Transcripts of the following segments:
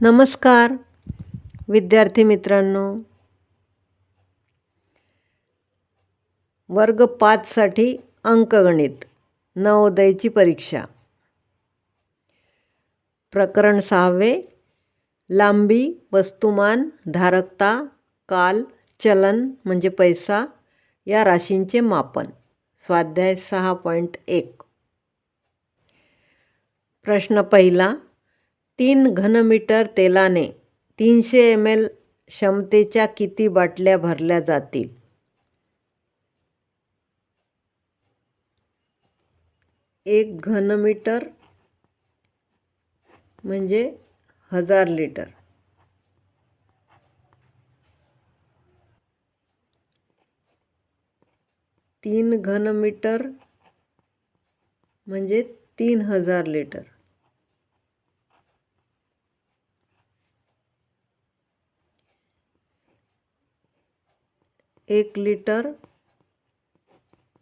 नमस्कार विद्यार्थी मित्रांनो. वर्ग पाचसाठी अंकगणित नवोदयची परीक्षा. प्रकरण सहावे लांबी वस्तुमान धारकता काल चलन म्हणजे पैसा या राशींचे मापन. स्वाध्याय सहा पॉईंट एक. प्रश्न पहिला तीन घनमीटर तेलाने तीनशे एम एल क्षमतेच्या किती बाटल्या भरल्या जातील? एक घनमीटर म्हणजे हजार लिटर. तीन घनमीटर म्हणजे तीन हजार लिटर. एक लिटर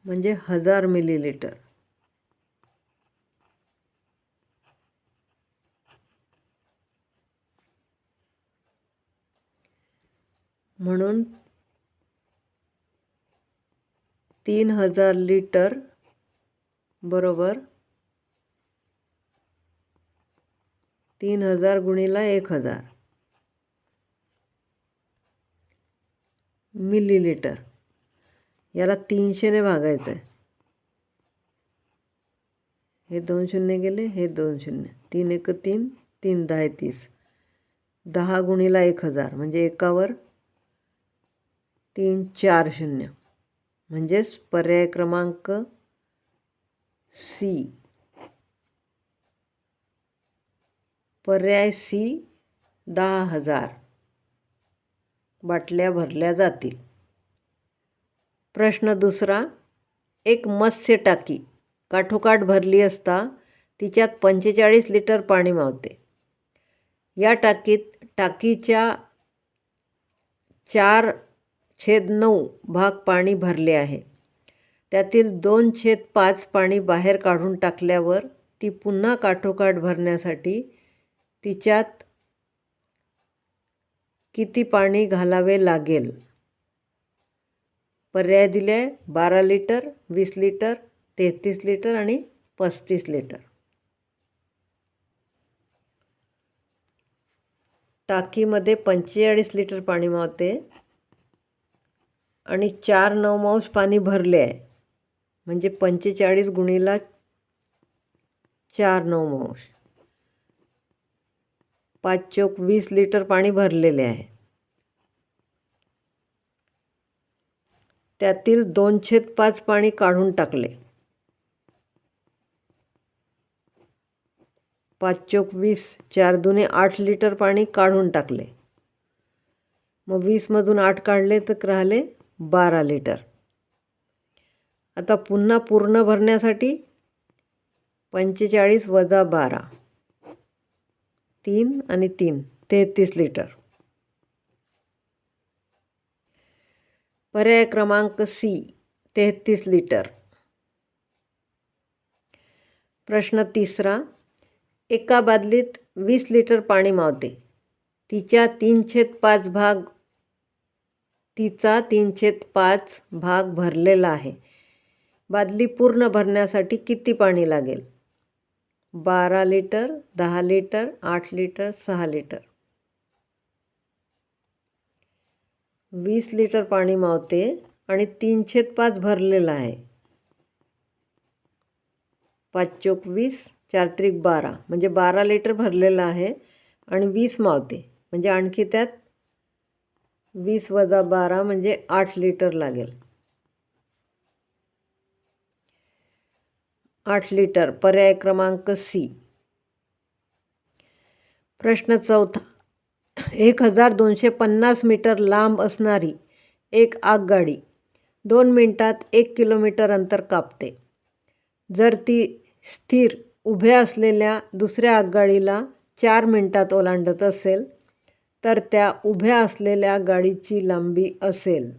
म्हणजे हजार मिलीलिटर. म्हणून तीन हजार लिटर बरोबर तीन हजार गुणीला एक हजार. मिलीलिटर. याला तीनशेने भागायचं आहे हे दोन शून्य गेले हे दोन शून्य. तीन एक तीन तीन दहा तीस. दहा गुणीला एक हजार म्हणजे एकावर तीन चार शून्य. म्हणजेच पर्याय क्रमांक सी. पर्याय सी दहा हजार. बाटल्या भरल्या जातील. प्रश्न दुसरा एक मत्स्य टाकी काठोकाठ भरली असता तिच्यात पंचेचाळीस लिटर पाणी मावते. या टाकीत टाकीच्या चार छेद नऊ भाग पाणी भरले आहे. त्यातील दोन छेद पाच पाणी बाहेर काढून टाकल्यावर ती पुन्हा काठोकाठ भरण्यासाठी तिच्यात किती पाणी घालावे लागेल? पर्याय दिले बारा लिटर वीस लिटर तेहतीस लिटर आणि पस्तीस लिटर. टाकीमध्ये पंचेचाळीस लिटर पाणी मावते आणि चार नवमांश पाणी भरले आहे. म्हणजे पंचेचाळीस गुणीला चार नवमांश पाच चोक वीस लिटर पाणी भरलेले आहे. त्यातील दोनशे पाच पाणी काढून टाकले. पाच चोक वीस चार दुने आठ लिटर पाणी काढून टाकले. मग वीसमधून आठ काढले तर राहिले बारा लिटर. आता पुन्हा पूर्ण भरण्यासाठी पंचेचाळीस वजा बारा. तीन आणि तीन तेहतीस लिटर. पर्याय क्रमांक सी तेहतीस लिटर. प्रश्न तिसरा एका बादलीत वीस लिटर पाणी मावते. तिच्या तीनशेत पाच भाग तिचा तीनशेत पाच भाग भरलेला आहे. बादली पूर्ण भरण्यासाठी किती पाणी लागेल? बारा लिटर दहा लिटर आठ लिटर सहा लिटर. वीस लिटर पाणी मावते आणि तीनशेत पाच भरलेलं आहे. पाच चोक वीस चार त्रिक बारा म्हणजे बारा लिटर भरलेलं आहे आणि वीस मावते. म्हणजे आणखी त्यात वीस वजा बारा म्हणजे आठ लिटर लागेल. आठ लिटर पर्याय क्रमांक सी प्रश्न चौथा. एक हजार दोनशे पन्नास मीटर लांब असणारी एक आगगाडी दोन मिनटात एक किलोमीटर अंतर कापते. जर ती स्थिर उभ्या असलेल्या दुसऱ्या आगगाडीला चार मिनटात ओलांडत असेल तर त्या उभ्या असलेल्या गाडीची लांबी असेल.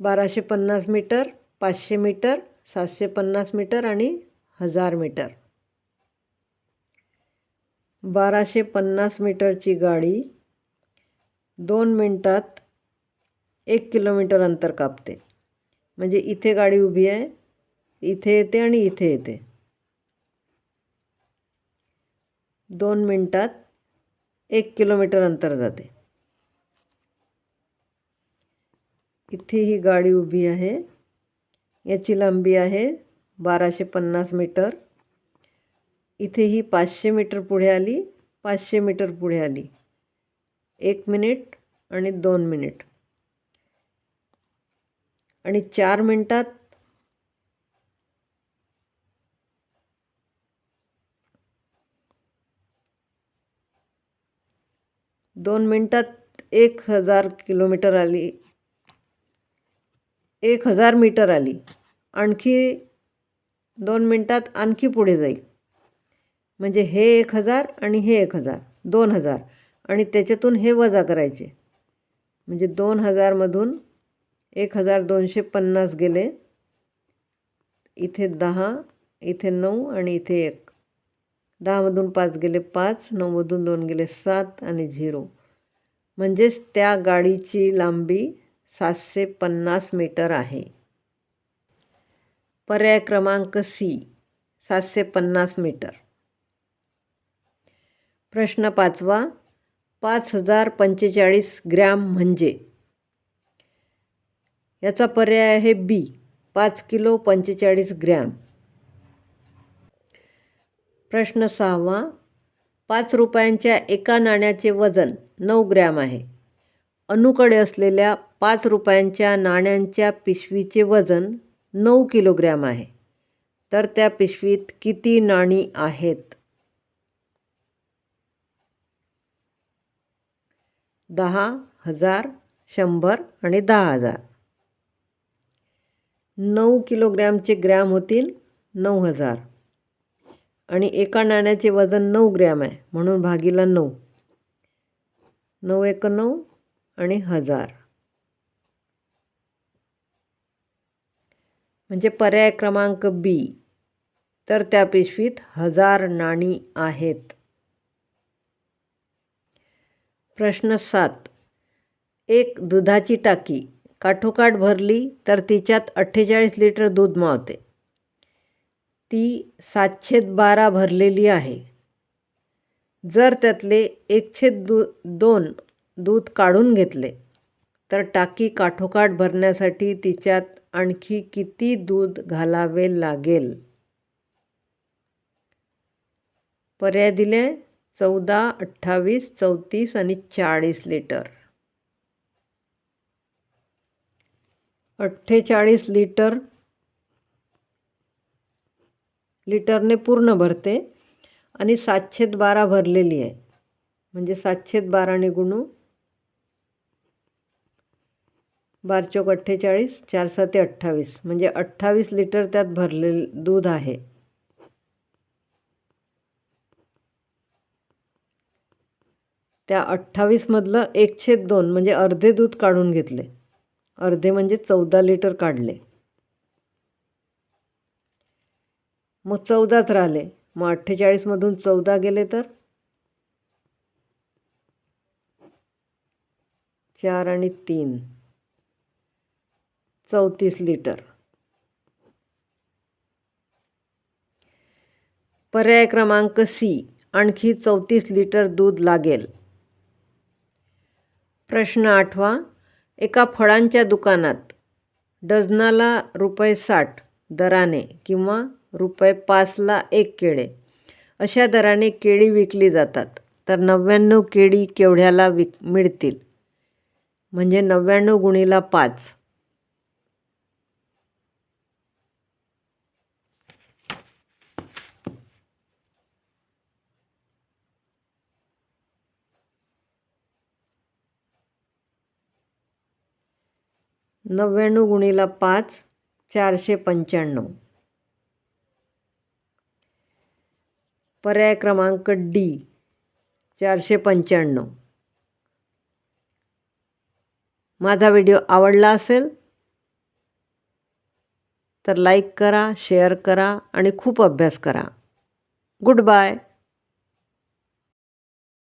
बाराशे पन्नास मीटर पाचशे मीटर सातशे पन्नास मीटर आणि हजार मीटर. बाराशे पन्नास मीटरची गाडी दोन मिनटात एक किलोमीटर अंतर कापते. म्हणजे इथे गाडी उभी आहे इथे येते आणि इथे येते. दोन मिनटात एक किलोमीटर अंतर जाते. इथे ही गाडी उभी आहे. याची लांबी आहे बाराशे पन्नास मीटर. इथे ही पाचशे मीटर पुढे आली पाचशे मीटर पुढे आली. एक मिनिट आणि दोन मिनिट. आणि चार मिनटात दोन मिनटात एक हजार किलोमीटर आली. एक हजार मीटर आली. आणखी दोन मिनटात आणखी पुढे जाईल. म्हणजे हे एक हजार आणि हे एक हजार दोन हजार. आणि त्याच्यातून हे वजा करायचे. म्हणजे दोन हजारमधून एक हजार दोनशे पन्नास गेले. इथे दहा इथे नऊ आणि इथे एक. दहामधून पाच गेले पाच नऊमधून दोन गेले सात आणि झिरो. म्हणजेच त्या गाडीची लांबी सातशे पन्नास मीटर आहे. पर्याय क्रमांक सी सातशे पन्नास मीटर. प्रश्न पाचवा पाच हजार पंचेचाळीस ग्रॅम म्हणजे? याचा पर्याय आहे बी पाच किलो पंचेचाळीस ग्रॅम. प्रश्न सहावा पाच रुपयांच्या एका नाण्याचे वजन नऊ ग्रॅम आहे. अनुकडे असलेल्या पाच रुपयांच्या नाण्यांच्या पिशवीचे वजन नऊ किलोग्रॅम आहे. तर त्या पिशवीत किती नाणी आहेत? दहा हजार शंभर आणि दहा हजार. नऊ किलोग्रॅमचे ग्रॅम होतील नऊ हजार. आणि एका नाण्याचे वजन नऊ ग्रॅम आहे म्हणून भागीला नऊ. नऊ एक नऊ आणि हजार. म्हणजे पर्याय क्रमांक बी. तर त्या पिशवीत हजार नाणी आहेत. प्रश्न सात. एक दुधाची टाकी. काठोकाठ भरली तर तिच्यात अठ्ठेचाळीस लिटर दूध मावते. ती सातशे बारा भरलेली आहे. जर त्यातले एकशे दू दोन दूध काढून घेतले तर टाकी काठोकाठ भरण्यासाठी तिच्यात आणखी किती दूध घालावे लागेल? पर्याय दिले चौदा अठ्ठावीस चौतीस आणि चाळीस लिटर. अठ्ठेचाळीस लिटर लिटरने पूर्ण भरते आणि सातशेत बारा भरलेली आहे. म्हणजे सातशेत बाराने गुणू बार चौक अठ्ठेचाळीस चार साते अठ्ठावीस. म्हणजे अठ्ठावीस लिटर त्यात भरले दूध आहे. त्या अठ्ठावीसमधलं एकशे दोन म्हणजे अर्धे दूध काढून घेतले. अर्धे म्हणजे चौदा लिटर काढले. मग चौदाच राहिले. मग अठ्ठेचाळीसमधून चौदा गेले तर? चार आणि तीन. चौतीस लिटर. पर्याय क्रमांक सी आणखी चौतीस लिटर दूध लागेल. प्रश्न आठवा एका फळांच्या दुकानात डझनाला रुपये साठ दराने किंवा रुपये पाचला एक केळे अशा दराने केळी विकली जातात. तर नव्याण्णव केळी केवढ्याला विक मिळतील? म्हणजे नव्याण्णव गुणीला पाच. नव्याण्णव गुणीला पाच चारशे पंच्याण्णव. पर्याय क्रमांक डी चारशे पंच्याण्णव. माझा व्हिडिओ आवडला असेल तर लाईक करा शेअर करा आणि खूप अभ्यास करा. Good bye.